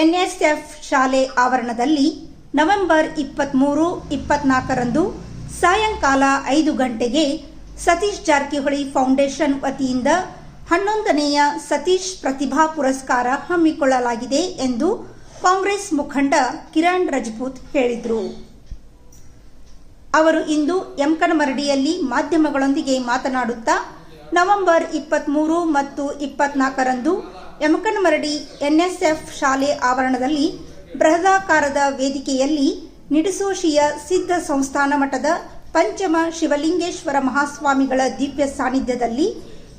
NSF ಶಾಲೆ ಆವರಣದಲ್ಲಿ November ಇಪ್ಪತ್ತ್ಮೂರು ಇಪ್ಪತ್ನಾಲ್ಕರಂದು ಸಾಯಂಕಾಲ ಐದು ಗಂಟೆಗೆ ಸತೀಶ್ ಜಾರಕಿಹೊಳಿ ಫೌಂಡೇಶನ್ ವತಿಯಿಂದ ಹನ್ನೊಂದನೆಯ ಸತೀಶ್ ಪ್ರತಿಭಾ ಪುರಸ್ಕಾರ ಹಮ್ಮಿಕೊಳ್ಳಲಾಗಿದೆ ಎಂದು ಕಾಂಗ್ರೆಸ್ ಮುಖಂಡ ಕಿರಣ್ ರಜಪೂತ್ ಹೇಳಿದರು. ಅವರು ಇಂದು ಯಮಕನಮರಡಿಯಲ್ಲಿ ಮಾಧ್ಯಮಗಳೊಂದಿಗೆ ಮಾತನಾಡುತ್ತಾ ನವೆಂಬರ್ ಇಪ್ಪತ್ತ್ಮೂರು ಮತ್ತು ಇಪ್ಪತ್ನಾಲ್ಕರಂದು ಯಮಕನಮರಡಿ ಎನ್ಎಸ್ಎಫ್ ಶಾಲೆ ಆವರಣದಲ್ಲಿ ಬೃಹದಾಕಾರದ ವೇದಿಕೆಯಲ್ಲಿ ನಿಡಸೋಶಿಯ ಸಿದ್ಧ ಸಂಸ್ಥಾನ ಮಠದ ಪಂಚಮ ಶಿವಲಿಂಗೇಶ್ವರ ಮಹಾಸ್ವಾಮಿಗಳ ದಿವ್ಯ ಸಾನ್ನಿಧ್ಯದಲ್ಲಿ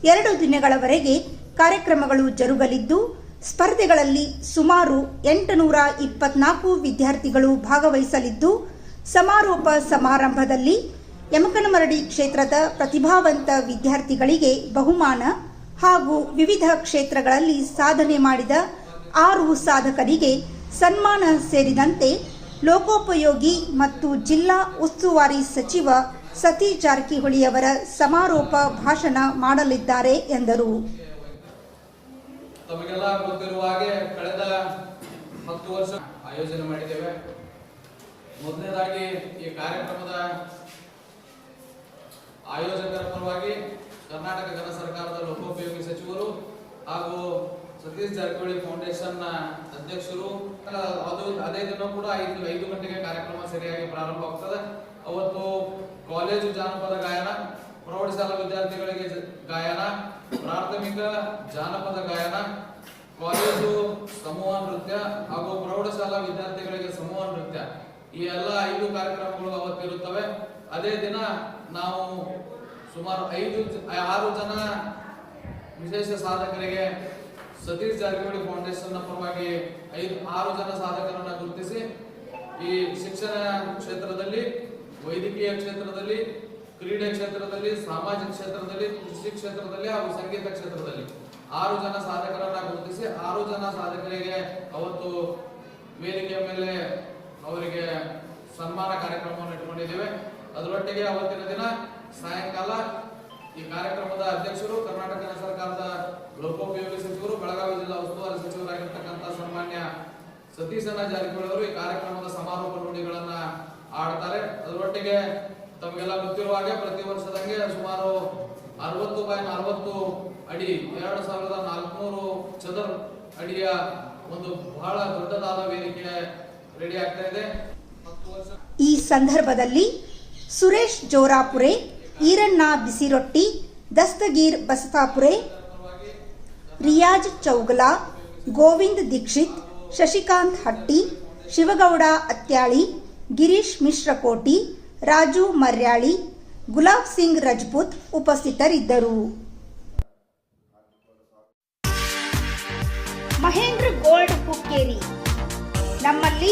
ಎರಡು ದಿನಗಳವರೆಗೆ ಕಾರ್ಯಕ್ರಮಗಳು ಜರುಗಲಿದ್ದು, ಸ್ಪರ್ಧೆಗಳಲ್ಲಿ ಸುಮಾರು ಎಂಟುನೂರ ಇಪ್ಪತ್ನಾಲ್ಕು ವಿದ್ಯಾರ್ಥಿಗಳು ಭಾಗವಹಿಸಲಿದ್ದು, ಸಮಾರೋಪ ಸಮಾರಂಭದಲ್ಲಿ ಯಮಕನಮರಡಿ ಕ್ಷೇತ್ರದ ಪ್ರತಿಭಾವಂತ ವಿದ್ಯಾರ್ಥಿಗಳಿಗೆ ಬಹುಮಾನ ಹಾಗೂ ವಿವಿಧ ಕ್ಷೇತ್ರಗಳಲ್ಲಿ ಸಾಧನೆ ಮಾಡಿದ ಆರು ಸಾಧಕರಿಗೆ ಸನ್ಮಾನ ಸೇರಿದಂತೆ ಲೋಕೋಪಯೋಗಿ ಮತ್ತು ಜಿಲ್ಲಾ ಉಸ್ತುವಾರಿ ಸಚಿವ ಸತಿ ಜಾರಕಿಹೊಳಿಯವರ ಸಮಾರೋಪ ಭಾಷಣ ಮಾಡಲಿದ್ದಾರೆ ಎಂದರು. ತಮಗೆಲ್ಲ ಗೊತ್ತಿರುವ ಹಾಗೆ ಕಳೆದ ಹತ್ತು ವರ್ಷ ಆಯೋಜನೆ ಮಾಡಿದ್ದೇವೆ. ಮೊದಲನೇದಾಗಿ ಈ ಕಾರ್ಯಕ್ರಮದ ಆಯೋಜಕರ ಪರವಾಗಿ ಕರ್ನಾಟಕ ಜನ ಸರ್ಕಾರದ ಲೋಕೋಪಯೋಗಿ ಸಚಿವರು ಹಾಗೂ ಸತೀಶ್ ಜಾರಕಿಹೊಳಿ ಫೌಂಡೇಶನ್ನ ಅಧ್ಯಕ್ಷರು ಅದು ಅದೇ ದಿನ ಕೂಡ ಐದು ಐದು ಗಂಟೆಗೆ ಕಾರ್ಯಕ್ರಮ ಸರಿಯಾಗಿ ಪ್ರಾರಂಭ ಆಗ್ತದೆ ಅವತ್ತು ಕಾಲೇಜು ಜಾನಪದ ಗಾಯನ ಪ್ರೌಢಶಾಲಾ ವಿದ್ಯಾರ್ಥಿಗಳಿಗೆ ಗಾಯನ, ಪ್ರಾಥಮಿಕ ಜಾನಪದ ಗಾಯನ, ಕಾಲೇಜು ಸಮೂಹ ನೃತ್ಯ ಹಾಗೂ ಪ್ರೌಢಶಾಲಾ ವಿದ್ಯಾರ್ಥಿಗಳಿಗೆ ಸಮೂಹ ನೃತ್ಯ. ಈ ಎಲ್ಲ ಐದು ಕಾರ್ಯಕ್ರಮಗಳು ಅವತ್ತಿರುತ್ತವೆ. ಅದೇ ದಿನ ನಾವು ಸುಮಾರು ಐದು ಆರು ಜನ ವಿಶೇಷ ಸಾಧಕರಿಗೆ ಸತೀಶ್ ಜಾರಕಿಹೊಳಿ ಫೌಂಡೇಶನ್ ಪರವಾಗಿ ಐದು, ಆರು ಜನ ಸಾಧಕರನ್ನು ಗುರುತಿಸಿ ಈ ಶಿಕ್ಷಣ ಕ್ಷೇತ್ರದಲ್ಲಿ, ವೈದ್ಯಕೀಯ ಕ್ಷೇತ್ರದಲ್ಲಿ, ಕ್ರೀಡೆ ಕ್ಷೇತ್ರದಲ್ಲಿ, ಸಾಮಾಜಿಕ ಕ್ಷೇತ್ರದಲ್ಲಿ, ಕೃಷಿ ಕ್ಷೇತ್ರದಲ್ಲಿ ಹಾಗೂ ಸಂಗೀತ ಕ್ಷೇತ್ರದಲ್ಲಿ ಆರು ಜನ ಸಾಧಕರನ್ನ ಗುರುತಿಸಿ ಆರು ಜನ ಸಾಧಕರಿಗೆ ಅವತ್ತು ವೇದಿಕೆಯ ಮೇಲೆ ಅವರಿಗೆ ಸನ್ಮಾನ ಕಾರ್ಯಕ್ರಮವನ್ನು ಇಟ್ಕೊಂಡಿದ್ದೇವೆ ಅದರೊಟ್ಟಿಗೆ ಅವತ್ತಿನ ದಿನ ಸಾಯಂಕಾಲ ಈ ಕಾರ್ಯಕ್ರಮದ ಅಧ್ಯಕ್ಷರು ಕರ್ನಾಟಕ ಸರ್ಕಾರದ ಲೋಕೋಪಯೋಗಿ ಸಚಿವರು, ಬೆಳಗಾವಿ ಜಿಲ್ಲಾ ಉಸ್ತುವಾರಿ ಸಚಿವರಾಗಿರ್ತಕ್ಕಂಥ ಸನ್ಮಾನ್ಯ ಸತೀಶನ ಜಾರಕಿಹೊಳಿ ಅವರು ಈ ಕಾರ್ಯಕ್ರಮದ ಸಮಾರೋಪ ನುಡಿಗಳನ್ನ ಆಡ್ತಾರೆ ಅದರೊಟ್ಟಿಗೆ ತಮಗೆಲ್ಲ ಗೊತ್ತಿರುವ ಹಾಗೆ ಪ್ರತಿ ವರ್ಷದಂಗೆ ಸುಮಾರು ಅರವತ್ತು ಬೈ ನಲವತ್ತು ಅಡಿ, ಎರಡು ಸಾವಿರದ ನಾಲ್ಕುನೂರು ಚದರ್ ಅಡಿಯ ಒಂದು ಬಹಳ ದೊಡ್ಡದಾದ ವೇದಿಕೆ ರೆಡಿ ಆಗ್ತಾ ಇದೆ. ಈ ಸಂದರ್ಭದಲ್ಲಿ ಸುರೇಶ್ ಜೋರಾಪುರೆ ಈರಣ್ಣ ಬಿಸಿರೊಟ್ಟಿ, ದಸ್ತಗೀರ್ ಬಸತಾಪುರೆ ರಿಯಾಜ್ ಚೌಗಲಾ, ಗೋವಿಂದ್ ದೀಕ್ಷಿತ್, ಶಶಿಕಾಂತ್ ಹಟ್ಟಿ, ಶಿವಗೌಡ ಅತ್ಯಾಳಿ, ಗಿರೀಶ್ ಮಿಶ್ರಕೋಟಿ, ರಾಜು ಮರ್ಯಾಳಿ, ಗುಲಾಬ್ ಸಿಂಗ್ ರಜಪೂತ್ ಉಪಸ್ಥಿತರಿದ್ದರು. ಮಹೇಂದ್ರ ಗೋಲ್ಡ್ ಹುಕ್ಕೇರಿ. ನಮ್ಮಲ್ಲಿ